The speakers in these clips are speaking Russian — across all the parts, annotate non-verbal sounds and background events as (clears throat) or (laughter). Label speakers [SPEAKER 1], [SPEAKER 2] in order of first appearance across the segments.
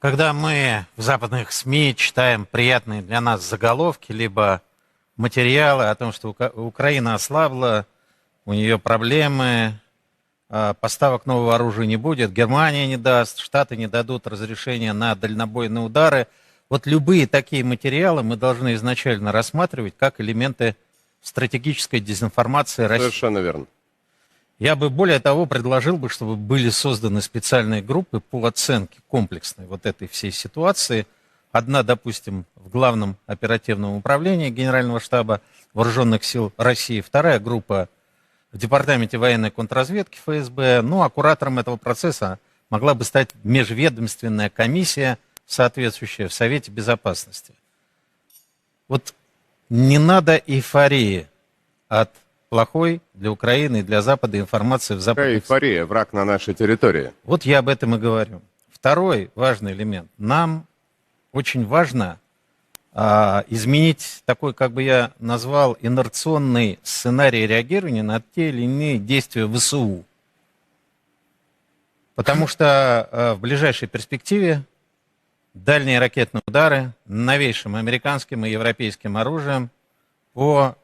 [SPEAKER 1] Когда мы в западных СМИ читаем приятные для нас заголовки, либо материалы о том, что Украина ослабла, у нее проблемы, а, поставок нового оружия не будет, Германия не даст, Штаты не дадут разрешения на дальнобойные удары. Вот любые такие материалы мы должны изначально рассматривать как элементы стратегической дезинформации России.
[SPEAKER 2] Совершенно верно.
[SPEAKER 1] Я бы более того предложил бы, чтобы были созданы специальные группы по оценке комплексной вот этой всей ситуации. Одна, допустим, в Главном оперативном управлении Генерального штаба Вооруженных сил России, вторая группа в Департаменте военной контрразведки ФСБ. Ну, а куратором этого процесса могла бы стать межведомственная комиссия, соответствующая в Совете Безопасности. Вот не надо эйфории от плохой для Украины и для Запада информации в западных
[SPEAKER 2] эйфория, враг на нашей территории.
[SPEAKER 1] вот я об этом и говорю. Второй важный элемент. Нам очень важно а, изменить такой, как бы я назвал, инерционный сценарий реагирования на те или иные действия ВСУ. Потому что а, в ближайшей перспективе дальние ракетные удары новейшим американским и европейским оружием по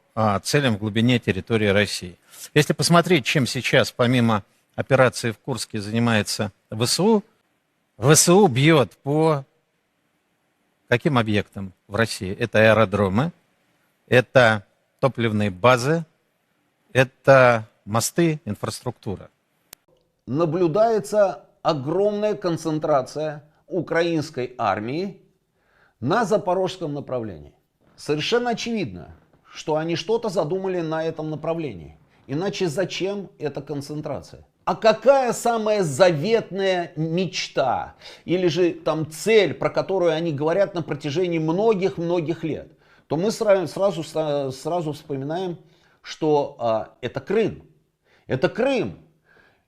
[SPEAKER 1] целям в глубине территории России. Если посмотреть, чем сейчас, помимо операции в Курске, занимается ВСУ, ВСУ бьет по каким объектам в России? Это аэродромы, это топливные базы, это мосты, инфраструктура.
[SPEAKER 3] наблюдается огромная концентрация украинской армии на запорожском направлении. Совершенно очевидно, что они что-то задумали на этом направлении. Иначе зачем эта концентрация? А какая самая заветная мечта или же там цель, про которую они говорят на протяжении многих-многих лет? То мы сразу, сразу, сразу вспоминаем, что а, это Крым. Это Крым.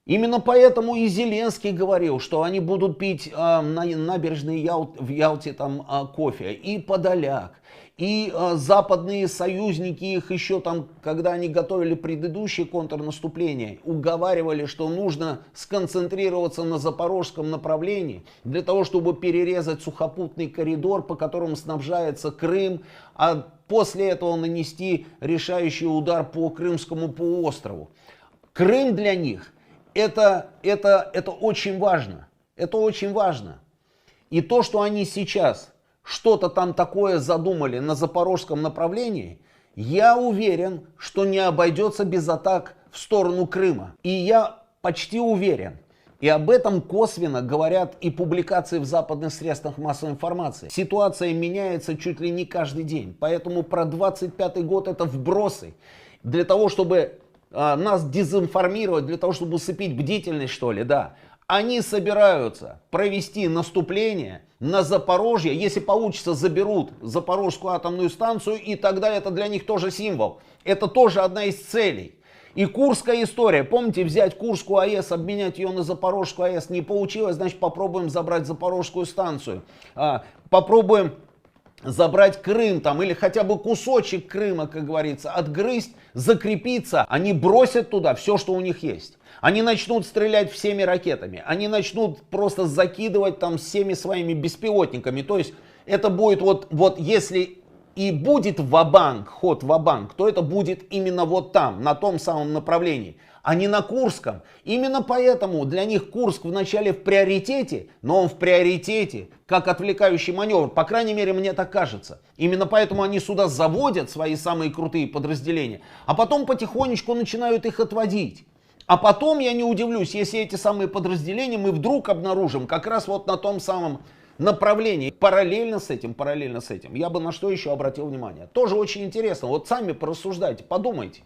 [SPEAKER 3] Именно поэтому и Зеленский говорил, что они будут пить а, на набережной Ял, в Ялте там а, кофе. И Подоляк, и а, западные союзники их еще там, когда они готовили предыдущее контрнаступление, уговаривали, что нужно сконцентрироваться на запорожском направлении для того, чтобы перерезать сухопутный коридор, по которому снабжается Крым, а после этого нанести решающий удар по Крымскому полуострову. Крым для них это, это, это очень важно. Это очень важно. И то, что они сейчас что-то там такое задумали на запорожском направлении, я уверен, что не обойдется без атак в сторону Крыма. И я почти уверен, и об этом косвенно говорят и публикации в западных средствах массовой информации. Ситуация меняется чуть ли не каждый день. Поэтому про 25 год это вбросы. Для того, чтобы а, нас дезинформировать, для того, чтобы усыпить бдительность, что ли, да. Они собираются провести наступление на Запорожье. Если получится, заберут Запорожскую атомную станцию, и тогда это для них тоже символ. Это тоже одна из целей. И Курская история. Помните, взять Курскую АЭС, обменять ее на Запорожскую АЭС не получилось, значит попробуем забрать Запорожскую станцию. А, попробуем забрать Крым там или хотя бы кусочек Крыма, как говорится, отгрызть, закрепиться, они бросят туда все, что у них есть. Они начнут стрелять всеми ракетами, они начнут просто закидывать там всеми своими беспилотниками. То есть это будет вот, вот если и будет ва-банк, ход ва-банк, то это будет именно вот там, на том самом направлении а не на Курском. Именно поэтому для них Курск вначале в приоритете, но он в приоритете как отвлекающий маневр. По крайней мере, мне так кажется. Именно поэтому они сюда заводят свои самые крутые подразделения, а потом потихонечку начинают их отводить. А потом я не удивлюсь, если эти самые подразделения мы вдруг обнаружим как раз вот на том самом направлении. Параллельно с этим, параллельно с этим. Я бы на что еще обратил внимание. Тоже очень интересно. Вот сами порассуждайте, подумайте.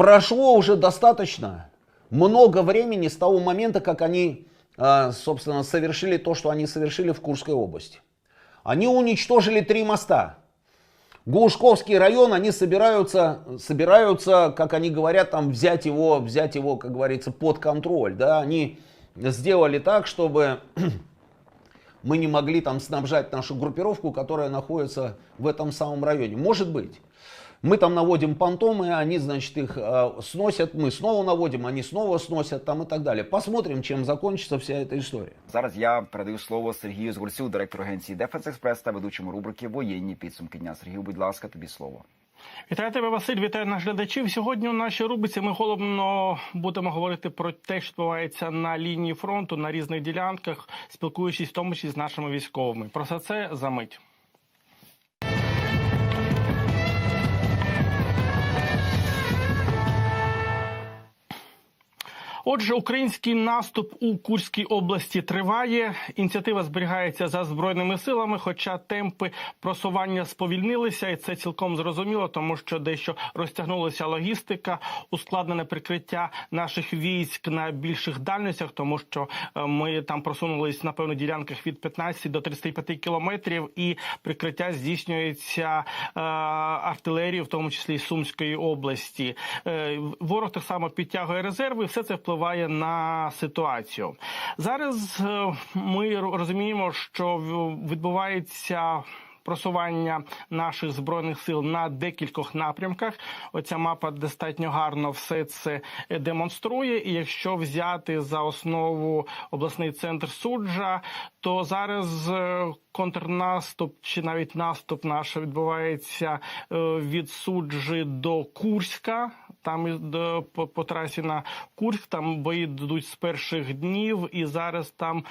[SPEAKER 3] Прошло уже достаточно много времени с того момента, как они, а, собственно, совершили то, что они совершили в Курской области. Они уничтожили три моста. Глушковский район, они собираются, собираются, как они говорят, там взять его, взять его, как говорится, под контроль. Да? Они сделали так, чтобы (clears throat) мы не могли там снабжать нашу группировку, которая находится в этом самом районе. Может быть. Мы там наводим понтомы, они, значит, их э, сносят, мы снова наводим, они снова сносят там и так далее. Посмотрим, чем закончится вся эта история.
[SPEAKER 4] Зараз я передаю слово Сергію Згульцю, директору агенції Дефенс Експрес та ведучому рубрики Воєнні підсумки дня. Сергію, будь ласка, тобі слово.
[SPEAKER 5] Вітаю тебе, Василь. Вітаю наших глядачів. Сьогодні у нашій рубриці ми головно будемо говорити про те, що відбувається на лінії фронту на різних ділянках, спілкуючись в тому числі з нашими військовими. Про все це за мить. Отже, український наступ у Курській області триває. Ініціатива зберігається за збройними силами, хоча темпи просування сповільнилися, і це цілком зрозуміло, тому що дещо розтягнулася логістика, ускладнене прикриття наших військ на більших дальностях, тому що е, ми там просунулись на певних ділянках від 15 до 35 кілометрів, і прикриття здійснюється е, артилерією, в тому числі і Сумської області. Е, ворог так само підтягує резерви. Все це впливає на ситуацію. Зараз е, ми розуміємо, що відбувається. Просування наших збройних сил на декількох напрямках. Оця мапа достатньо гарно все це демонструє. І якщо взяти за основу обласний центр суджа, то зараз е, контрнаступ чи навіть наступ наш відбувається е, від суджі до Курська. Там до- по, по трасі на Курськ там бої йдуть з перших днів, і зараз там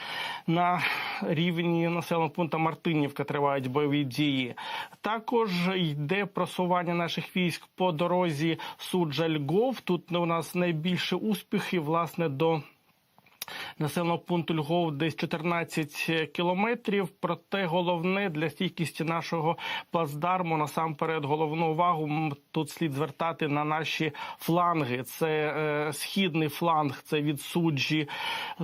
[SPEAKER 5] на рівні населеного пункту Мартинівка тривають бойові дії. Також йде просування наших військ по дорозі Суджа-Льгов. Тут у нас найбільше успіхи власне до населеного пункту Львов десь 14 кілометрів. Проте головне для стійкості нашого плацдарму насамперед головну увагу тут слід звертати на наші фланги. Це е, східний фланг, це від суджі.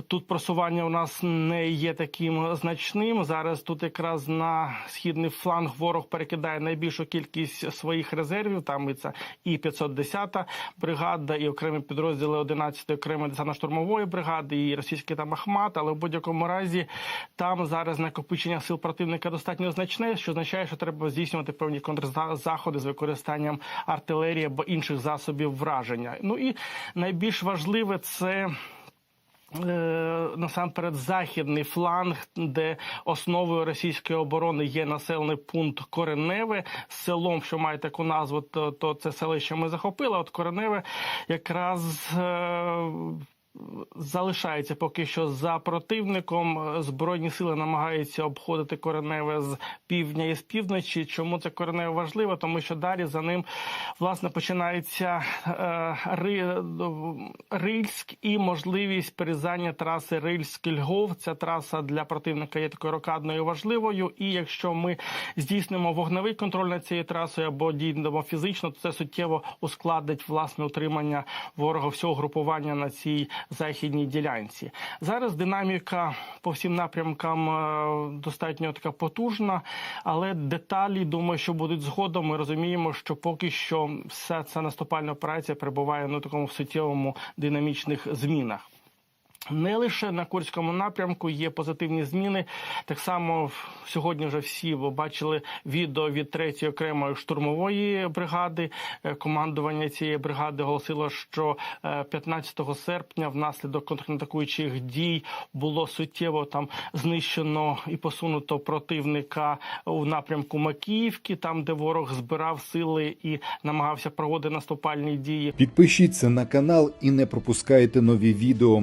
[SPEAKER 5] Тут просування у нас не є таким значним. Зараз тут якраз на східний фланг ворог перекидає найбільшу кількість своїх резервів. Там і це і 510 бригада, і окремі підрозділи 11-ї окремої десантно-штурмової бригади, і російський там Ахмат. Але в будь-якому разі там зараз накопичення сил противника достатньо значне, що означає, що треба здійснювати певні контрзаходи з використанням артилерії або інших засобів враження. Ну і найбільш важливе це. Е, Насамперед, західний фланг, де основою російської оборони є населений пункт Кореневе з селом, що має таку назву, то, то це селище ми захопили. От Кореневе якраз е, залишається поки що за противником. Збройні сили намагаються обходити Кореневе з півдня і з півночі. Чому це Кореневе важливо? Тому що далі за ним власне починається е, Ри, Рильськ і можливість перерізання траси Рильськ-Льгов. Ця траса для противника є такою рокадною важливою. І якщо ми здійснимо вогневий контроль над цією трасою або дійдемо фізично, то це суттєво ускладнить власне утримання ворога всього групування на цій західній ділянці. Зараз динаміка по всім напрямкам е, достатньо така потужна, але деталі думаю, що будуть згодом. Ми розуміємо, що поки що вся ця наступальна операція перебуває на такому суттєвому динамічних змінах. Не лише на Курському напрямку є позитивні зміни. Так само сьогодні вже всі бачили відео від 3-ї окремої штурмової бригади. Е, Командування цієї бригади оголосило, що е, 15 серпня внаслідок контратакуючих дій було суттєво там знищено і посунуто противника у напрямку Макіївки, там де ворог збирав сили і намагався проводити наступальні дії.
[SPEAKER 6] Підпишіться на канал і не пропускайте нові відео.